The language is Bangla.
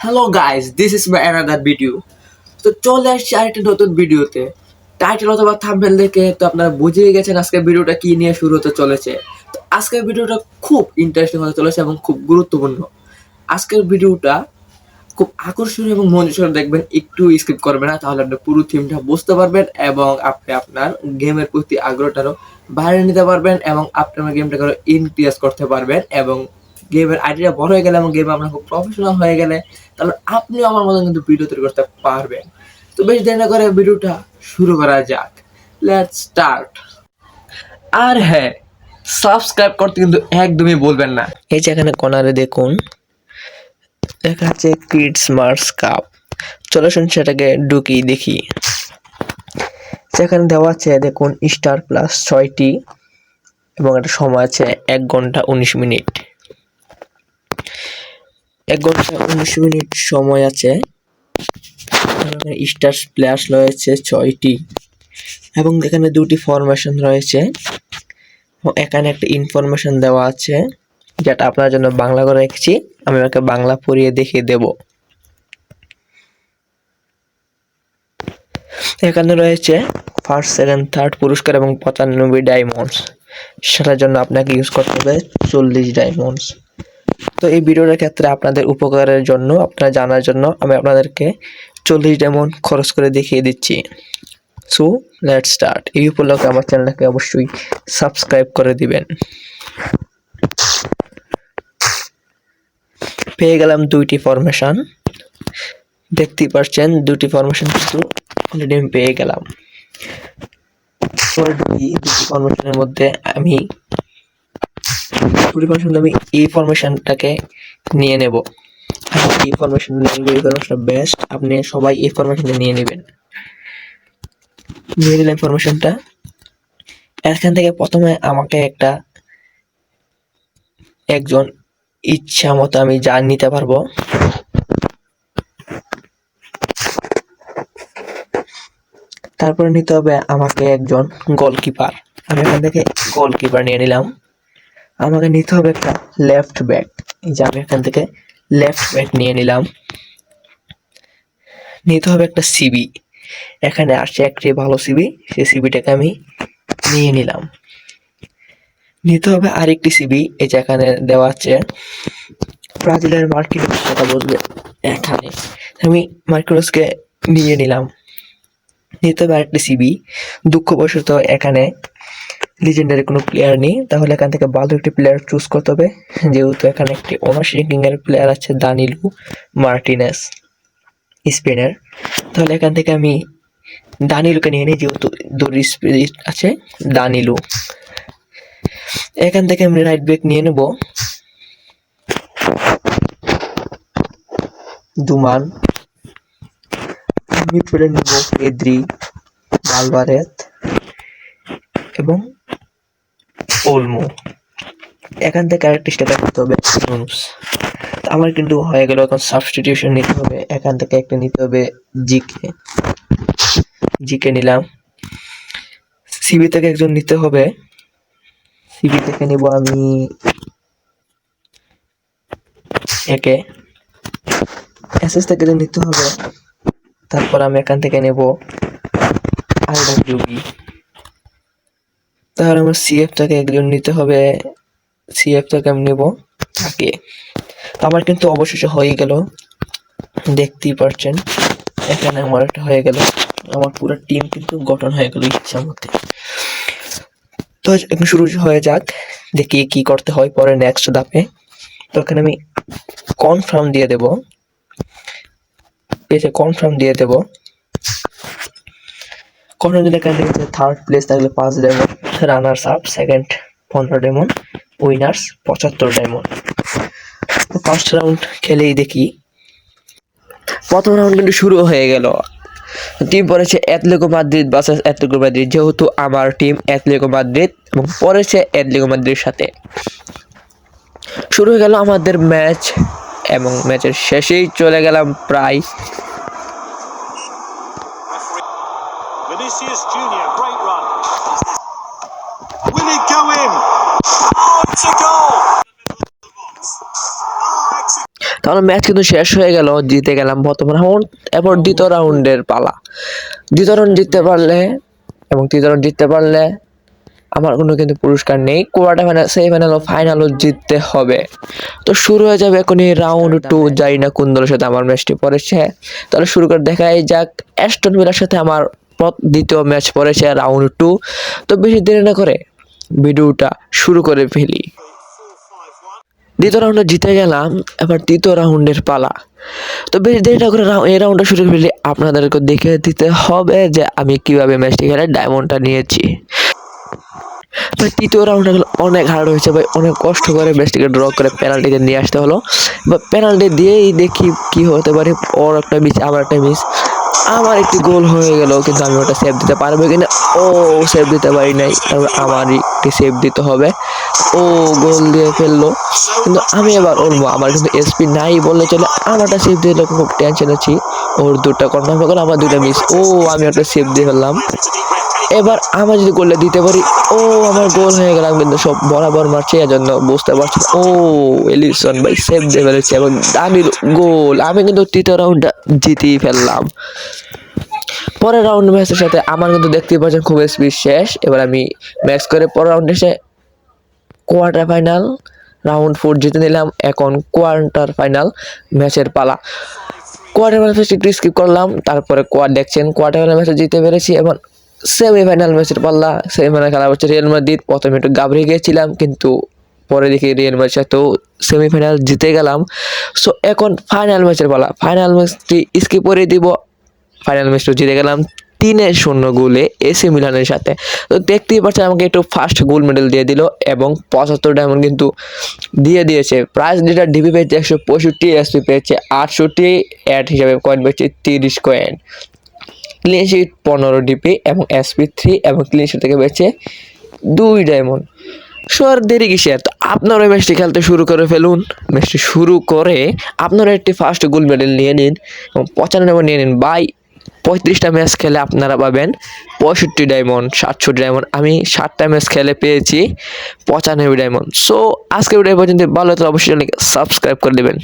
Hello guys this is my another video তো চলে আসছি আরেকটা নতুন ভিডিওতে টাইটেল অথবা থাম্বনেল দেখে তো আপনারা বুঝেই গেছেন আজকের ভিডিওটা কি নিয়ে শুরু হতে চলেছে। তো আজকের ভিডিওটা খুব ইন্টারেস্টিং হতে চলেছে এবং খুব গুরুত্বপূর্ণ। আজকের ভিডিওটা খুব আকর্ষণীয় এবং মনোযোগ দেখবেন একটু স্কিপ করবেন না, তাহলে আপনি পুরো থিমটা বুঝতে পারবেন এবং আপনি আপনার গেমের প্রতি আগ্রহটারও বাড়িয়ে নিতে পারবেন এবং আপনি আপনার গেমটাকে আরও ইনক্রিজ করতে পারবেন এবং গেমের আইডিয়া বড় হয়ে গেলে এবং গেমে আপনার খুব প্রফেশনাল হয়ে গেলে, তাহলে আপনিও আমার মতো কিন্তু ভিডিও তৈরি করতে পারবেন। তো বেশ দেরি না করে ভিডিওটা শুরু করা যাক। লেটস স্টার্ট আর হ্যাঁ সাবস্ক্রাইব করতে কিন্তু একদমই বলবেন না। এই যে এখানে কর্নারে দেখুন লেখা আছে কিডস মার্স কাপ চলো শুন, সেটাকে ঢুকি দেখি। সেখানে দেওয়া আছে, দেখুন স্টার প্লাস ছয়টি, এবং একটা সময় আছে এক ঘণ্টা উনিশ মিনিট। এক ঘণ্টা উনিশ মিনিট সময় আছে। স্টার প্লাস রয়েছে ছয়টি এবং এখানে দুটি ফরমেশন রয়েছে। এখানে একটা ইনফরমেশন দেওয়া আছে, যেটা আপনার জন্য বাংলা করে রেখেছি। আমি আপনাকে বাংলা পড়িয়ে দেখিয়ে দেব। এখানে রয়েছে ফার্স্ট সেকেন্ড থার্ড পুরস্কার এবং পঁচানব্বই ডায়মন্ডস সেটার জন্য আপনাকে ইউজ করতে হবে চল্লিশ ডায়মন্ডস তো এই ভিডিওটার ক্ষেত্রে আপনাদের উপকারের জন্য, আপনারা জানার জন্য আমি আপনাদেরকে চল্লিশ ডায়মন্ড খরচ করে দেখিয়ে দিচ্ছি। সো লেট স্টার্ট এই উপলক্ষে আমার চ্যানেলটাকে অবশ্যই সাবস্ক্রাইব করে দিবেন। পেয়ে গেলাম দুইটি ফরমেশন দেখতেই পাচ্ছেন দুটি ফরমেশন কিন্তু অলরেডি আমি পেয়ে গেলাম। দুটি ফরমেশনের মধ্যে আমি দুটি ফরমেশন আমি এই ফরমেশনটাকে নিয়ে নেব। এই ফরমেশন ফরমেশনটা বেস্ট আপনি সবাই এই ফরমেশনটা নিয়ে নেবেন। নিয়ে নিলাম ফরমেশনটা এখান থেকে প্রথমে আমাকে একটা একজন ইচ্ছা মতো আমি যা নিতে পারব। তারপরে নিতে হবে আমাকে একজন গোলকিপার আমি এখান থেকে গোলকিপার নিয়ে নিলাম। আমাকে নিতে হবে একটা লেফট ব্যাক এই যে আমি এখান থেকে লেফট ব্যাক নিয়ে নিলাম। নিতে হবে একটা সিবি এখানে আসছে একটি ভালো সিবি সেই সিবিটাকে আমি নিয়ে নিলাম। নিতে হবে আরেকটি সিবি এই যে এখানে দেওয়া আছে। ব্রাজিলের মার্কিনোস কথা বলবে এখানে। আমি মার্কিনোসকে নিয়ে নিলাম। নিতে হবে আরেকটি সিবি দুঃখবশত এখানে লিজেন্ডারি কোনো প্লেয়ার নেই, তাহলে এখান থেকে ভালো একটি প্লেয়ার চুজ করতে হবে। যেহেতু এখানে একটি ওনার র্যাঙ্কিং প্লেয়ার আছে দানিলু মার্টিনেস স্পেনের তাহলে এখান থেকে আমি দানিলুকে নিয়ে নিই, যেহেতু দুটি স্পিরিট আছে দানিলু এখান থেকে আমি রাইট ব্যাক নিয়ে নেব। দুমান। মিডফিল্ডে নেব পেদ্রি মালবারেত এবং ওলমো এখান থেকে আরেকটি স্টেপ করতে হবে আমার কিন্তু হয়ে গেল এখন সাবস্টিটিউশন নিতে হবে। এখান থেকে একটা নিতে হবে জিকে। জিকে নিলাম। সিবি থেকে একজন নিতে হবে। সিবি থেকে নিব আমি একে। এসএস থেকে নিতে হবে তারপর আমি এখান থেকে নেব আইডব্লিউবি। তাহলে আমার সিএফ থেকে একজন নিতে হবে। সিএফ থেকে আমি নেব তাকে আমার কিন্তু অবশেষে হয়ে গেল। দেখতেই পারছেন, এখানে আমার একটা হয়ে গেল। আমার পুরো টিম কিন্তু গঠন হয়ে গেল ইচ্ছা মতে তো এখন শুরু হয়ে যাক, দেখি কি করতে হয় পরে নেক্সট ধাপে। তো এখানে আমি কনফার্ম দিয়ে দেব। পেজে কনফার্ম দিয়ে দেব। কনফার্ম দিলে এখানে থার্ড প্লেস থাকলে পাঁচ ডায়মন্ড রানার্স আপ সেকেন্ড পনেরো ডায়মন্ড উইনার্স পঁচাত্তর ডায়মন্ড ফার্স্ট রাউন্ড খেলেই দেখি। প্রথম রাউন্ড কিন্তু শুরু হয়ে গেল। টিম পড়েছে Atletico Madrid versus Atletico Madrid যেহেতু আমার টিম অ্যাথলেটিকো মাদ্রিদ এবং পড়েছে অ্যাথলেটিকো মাদ্রিদের সাথে। শুরু হয়ে গেল আমাদের ম্যাচ এবং ম্যাচের শেষেই চলে গেলাম প্রায় তাহলে ম্যাচ কিন্তু শেষ হয়ে গেল জিতে গেলাম প্রথম রাউন্ড এরপর দ্বিতীয় রাউন্ডের পালা। দ্বিতীয় রাউন্ড জিততে পারলে এবং তৃতীয় রাউন্ড জিততে পারলে আমার কোনো কিন্তু পুরস্কার নেই। কোয়ার্টার ফাইনাল সেমিফাইনাল ও ফাইনালও জিততে হবে। তো শুরু হয়ে যাবে এখনই রাউন্ড টু জানি না কোন দলের সাথে আমার ম্যাচটি পড়েছে। তাহলে শুরু করে দেখাই যাক অ্যাস্টন ভিলার সাথে আমার দ্বিতীয় ম্যাচ পড়েছে রাউন্ড টু তো বেশি দেরি না করে ভিডিওটা শুরু করে ফেলি। দ্বিতীয় রাউন্ডে জিতে গেলাম, এবার তৃতীয় রাউন্ডের পালা। তো বেশ দেরি না করে এই রাউন্ডটা শুরু করলে আপনাদেরকে দেখে দিতে হবে যে আমি কীভাবে ম্যাচটি খেলে ডায়মন্ডটা নিয়েছি। ভাই, তৃতীয় রাউন্ডটা গেলো অনেক হার্ড হয়েছে ভাই, অনেক কষ্ট করে ম্যাচটিকে ড্র করে পেনাল্টিতে নিয়ে আসতে হলো। বা পেনাল্টি দিয়েই দেখি কি হতে পারে, ওর একটা মিস আমার একটা মিস আমার একটি গোল হয়ে গেল, কিন্তু আমি ওটা সেভ দিতে পারব কিনা? ও সেভ দিতে পারি নাই, তারপর আমারই একটি সেভ দিতে হবে। ও গোল দিয়ে ফেলল। কিন্তু আমি এবার উঠবো আমার কিন্তু এসপি নাই বললে চলে, আমারটা সেভ দিয়ে খুব টেনশন আছি। ওর দুটো কনফার্ম হয়ে আমার দুটো মিস ও, আমি একটা সেভ দিয়ে ফেললাম। এবার আমার যদি গোলটা দিতে পারি, ও, আমার গোল হয়ে গেলাম কিন্তু সব বরাবর মারছে এর জন্য বুঝতে পারছি ও এলিসন ভাই সেভ দিয়ে ফেলেছে, এবং দামি গোল আমি কিন্তু তৃতীয় রাউন্ডটা জিতেই ফেললাম। পরের রাউন্ড ম্যাচের সাথে আমার কিন্তু দেখতেই পাচ্ছেন খুব স্পিড শেষ। এবার আমি ম্যাচ করে পরের রাউন্ডে এসে কোয়ার্টার ফাইনাল রাউন্ড ফোর জিতে নিলাম। এখন কোয়ার্টার ফাইনাল ম্যাচের পালা। কোয়ার্টার ফাইনাল ম্যাচে একটু স্কিপ করলাম, তারপরে কোয়ার দেখছেন। কোয়ার্টার ফাইনাল ম্যাচে জিতে পেরেছি এবং সেমিফাইনাল ম্যাচের পাল্লা সেমিফাইনাল খেলা হচ্ছে রিয়াল মাদ্রিদ প্রথমে একটু গাবড়ে গিয়েছিলাম, কিন্তু পরে দেখি রিয়াল মাদ্রিদ সাথেও সেমিফাইনাল জিতে গেলাম। সো এখন ফাইনাল ম্যাচের পালা। ফাইনাল ম্যাচটি স্কিপ করে দিব। ফাইনাল ম্যাচটা জিতে গেলাম। তিনে শূন্য গোলে এসি মিলানের সাথে। তো দেখতেই পাচ্ছেন আমাকে একটু ফার্স্ট গোল্ড মেডেল দিয়ে দিল এবং পঁচাত্তর ডায়মন্ড কিন্তু দিয়ে দিয়েছে। প্রাইস যেটা ডিবি পেয়েছে একশো পঁয়ষট্টি এসপি পেয়েছে আটষট্টি অ্যাড হিসাবে কয়েন পেয়েছে তিরিশ কয়েন ক্লিন পনেরো ডিপি এবং এসপি থ্রি এবং ক্লিন থেকে পেয়েছে দুই ডায়মন্ড সো আর দেরি কিসের? তো আপনারা ম্যাচটি খেলতে শুরু করে ফেলুন। ম্যাচটি শুরু করে আপনারা একটি ফার্স্ট গোল্ড মেডেল নিয়ে নিন এবং পঁচানব্বই নিয়ে নিন। বাই পঁয়ত্রিশটা ম্যাচ খেলে আপনারা পাবেন পঁয়ষট্টি ডায়মন্ড, সাতষট্টি ডায়মন্ড। আমি ষাটটা ম্যাচ খেলে পেয়েছি পঁচানব্বই ডায়মন্ড। সো আজকে ভিডিও পর্যন্ত ভালো হতো অবশ্যই সাবস্ক্রাইব করে দেবেন।